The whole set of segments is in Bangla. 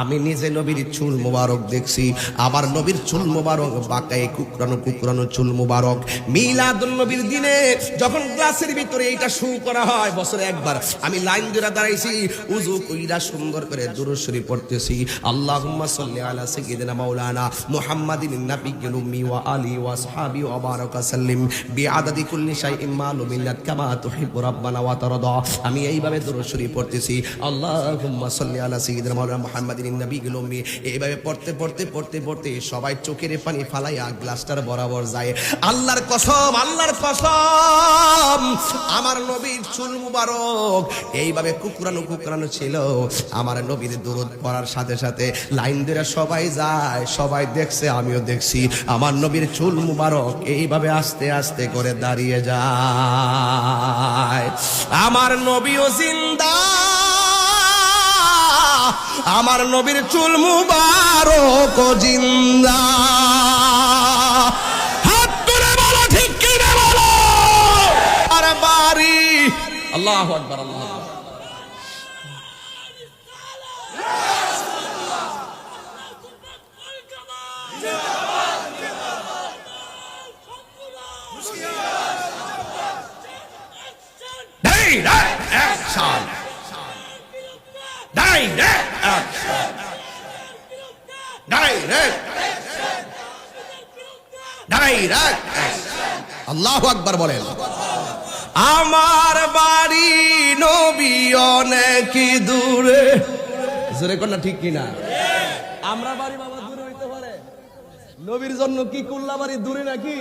আমি নিজে নবীর চুল মুবারক দেখছি আমার নবীর চুল মুবারক, বাঁকায় কুকরানো কুকরানো চুল মুবারক। মিলাদুল নবীর দিনে যখন ক্লাসের ভিতরে এইটা শু করা হয়, বছরে একবার, আমি লাইন ধরে দাঁড়াইছি, উজু কইরা সুন্দর করে দুরূদ শরীফ পড়তেছি। আল্লাহুম্মা সাল্লি আলা সাইয়্যিদিনা মাওলানা মুহাম্মাদিন নাবিয়্যিল উম্মি ওয়া আলি ওয়া আসহাবি ওয়া বারাকা সাল্লিম। বিআদাদি কুল্লি শাইইন মালুমিন লাক কামা তুহিব্বু রাব্বানা ওয়া তারদা। আমি এইভাবে দুরূদ শরীফ পড়তেছি। আল্লাহুম্মা সাল্লি আলা সাইয়্যিদিনা মাওলানা মুহাম্মাদিন এইভাবে পড়তে পড়তে পড়তে পড়তে সবাই চোখের পানি গ্লাসটার বরাবর যায়। আল্লাহর কসম আল্লাহর কসম, আমার নবীর চুল মুবারক। এইভাবে কুকুরানো কুকুরানো ছিল। আমার নবীর দূরত পড়ার সাথে সাথে লাইন ধরে সবাই যায়, সবাই দেখছে, আমিও দেখছি। আমার নবীর চুল মুবারক এইভাবে আস্তে আস্তে করে দাঁড়িয়ে যায়। আমার নবীও জিন্দা আমার নবীর চুল মুবারক জিন্দা। হাত তুলে বলো, ঠিক কি না বলো? আর বাড়ি। আল্লাহ আকবার আল্লাহ আকবার। Direct. Direct action. আল্লাহ আকবার বলেন। আমার বাড়ি নবী অনেক দূরে। জোরে কোন ঠিক কিনা? আমরা বাড়ি বাবা দূরে হইতে পারে। নবীর জন্য কি কুল্লা বাড়ি দূরে নাকি?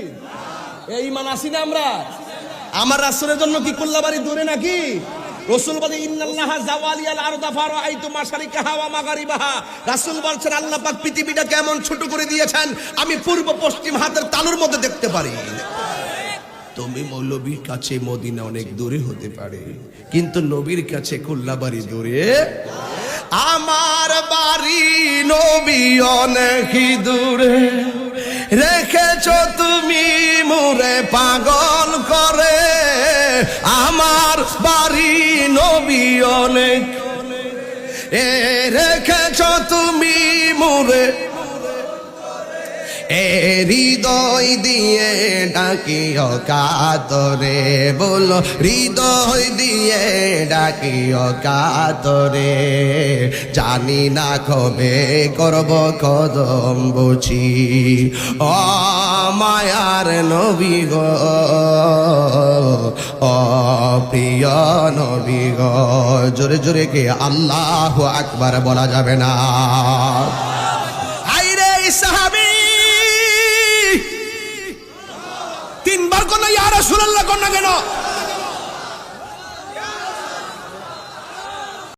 এই মান আসি না আমরা? আমার রাসূলের জন্য কি কুল্লা বাড়ি দূরে নাকি? রসুল বলে জাওয়ালিয়াল আরদা রাসূল বলছেন আল্লাহ পাক ছোট করে দিয়েছেন, আমি পূর্ব পশ্চিম হাতের তালুর মধ্যে দেখতে পারি। তুমি মৌলবীর কাছে মদিনা অনেক দূরে হতে পারে, কিন্তু নবীর কাছে কুল্লাবাড়ি দূরে। আমার বাড়ি নবী অনেক দূরে। রেখেছ তুমি মুরে পাগল করে। আমার বাড়ি নবী অনেক। এ রেখেছ তুমি হৃদয় দিয়ে ডাকিও কাতরে, বলো হৃদয় দিয়ে ডাকিও কাতরে। জানি না কবে করব কদম বুঝি। ও মায়ার নবী গো ও প্রিয় নবী গো। জোরে জোরে কে আল্লাহ আকবার বলা যাবে না। তিনবার কন্যা কেন?